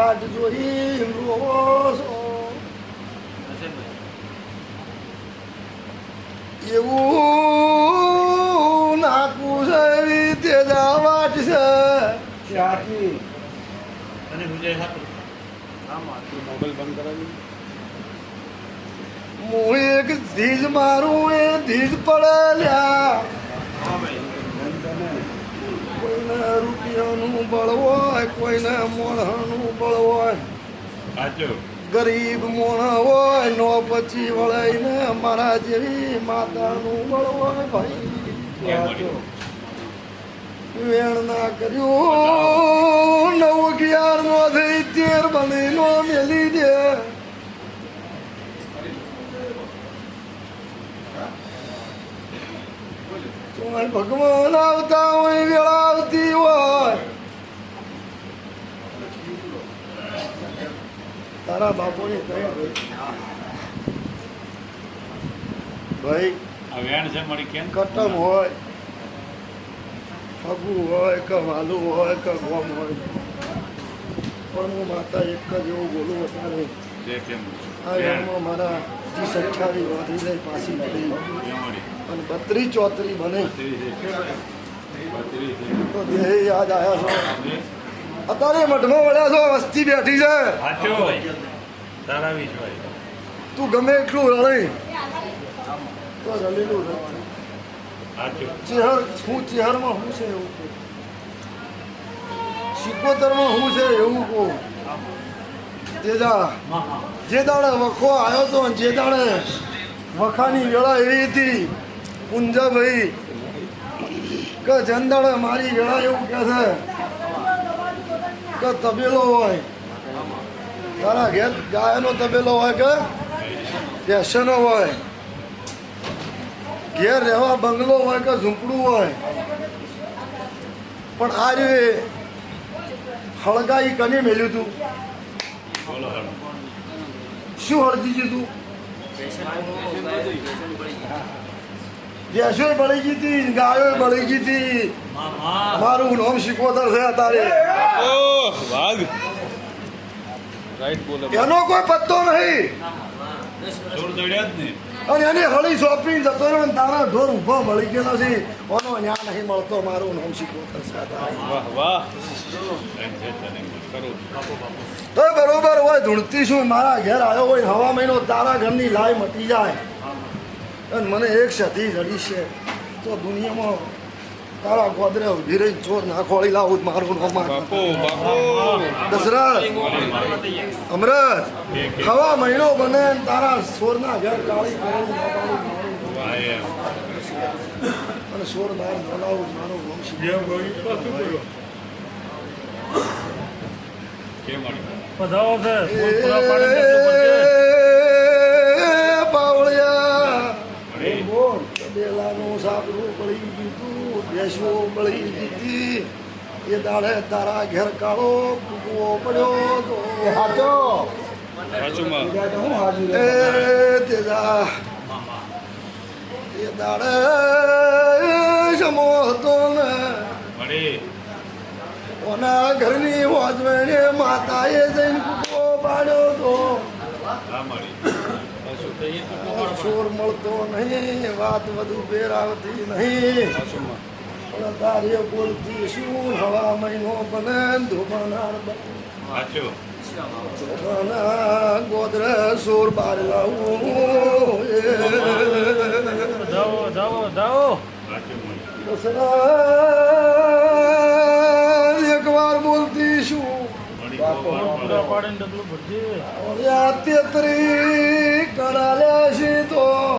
વાટ જોઈ રોવો છો. એવું નાખવું છે તેજા વાટ છે. ત્યાંથી અને મોબાઈલ બંધ કરાવી હું એક ધીજ મારું એ ધીજ પડેલ્યા કોઈને રૂપિયાનું બળ હોય કોઈને મોણનું બળ હોય. સાચું ગરીબ મૂળ હોય નો પછી વળાઈને મારા જેવી માતાનું બળ હોય ભાઈ. વેણ ના કર્યું નવ અગિયાર નો થઈ તેર બની નો મેલી દે ભગવાન આવતા હોય વેળા આવતી હોય તારા બાપુની કયા ભાઈ ભાઈ કટમ હોય ફગુ હોય કે વાલું હોય કે ગોમ હોય. પણ હું માતા એક જ એવું બોલું વધારે આ ગામમાં મારા ત્રીસ અઠ્યાવી વાધી લઈ પાછી મળી. અને બત્રીસ ચોત્રી બને. તો દેહ યાદ આવ્યા છો. અત્યારે મઠમાં વળ્યા છો વસ્તી બેઠી છે. સાચું જ હોય. તું ગમે એટલું રળી તો. સાચું. ચેહર હું ચેહરમાં હું છે એવું સિકોતરમાં હું છે એવું કહું. તેજા જે દાડે વખો આવ્યો તો જે દાડે વખાની વેળા એવી હતી પુંજાભાઈ કે જનદાડે મારી વેળા એવું કહે છે કે તબેલો હોય તારા ઘેર ગાયનો તબેલો હોય કે ભેંસનો હોય ઘેર રહેવા બંગલો હોય કે ઝૂંપડું હોય પણ આ રે હળગાઈ કને મેલ્યું તું શું હળગી ગયું તું ભેંસો બળી ગઈ હતી ગાયો બળી ગઈ હતી મારું નામ શીખવતર થયા તારે વાઘ રાઈટ બોલે એનો કોઈ પત્તો નહીં. અને એની હળી સોંપી જતો રહ્યો તારા ઢોર ઊભો મળી ગયેલો છે. ઓનો ન્યા નહીં મળતો મારું નામ કરું. તો બરોબર હોય ધૂણતી શું? મારા ઘેર આવ્યો હોય હવા મહિનો તારા ઘરની લાય મટી જાય. અને મને એક સધી જડી છે. તો દુનિયામાં તારા ગોદરે ઊભી રહી ચોર નાખોળી લાવું મારું નામ. બાપુ બાપુ. દશરથ અમરત હવા મહિનો બને તારા સોરના ઘેર કાળી પાડું અને સોર બહાર બોલાવું મારો મળી પધારો છે. બાવળિયા. બોલ. બેલાનું બળી દીધું ભેંસો બળી દીધી એ દાડે તારા ઘેર કાળો કૂકવો પડ્યો તો હાચો. એ તેજા એ દાડે સમો હતો ને. ઓના ઘરની વાજવેણે માતાએ જઈને કૂકવો પાડ્યો તો. છોર મળતો નહીં વાત વધુ બેરાવતી નહીં. સાચુમાં પણ તારે બોલતી શું હવા મહિનો બને ધોબાનાર સાચું. ધોબાના ગોદરે સોર બાર લાવું જાઓ જાઓ જાઓ એક વાર બોલતી શું તેત્રી કડાલ્યા છે તો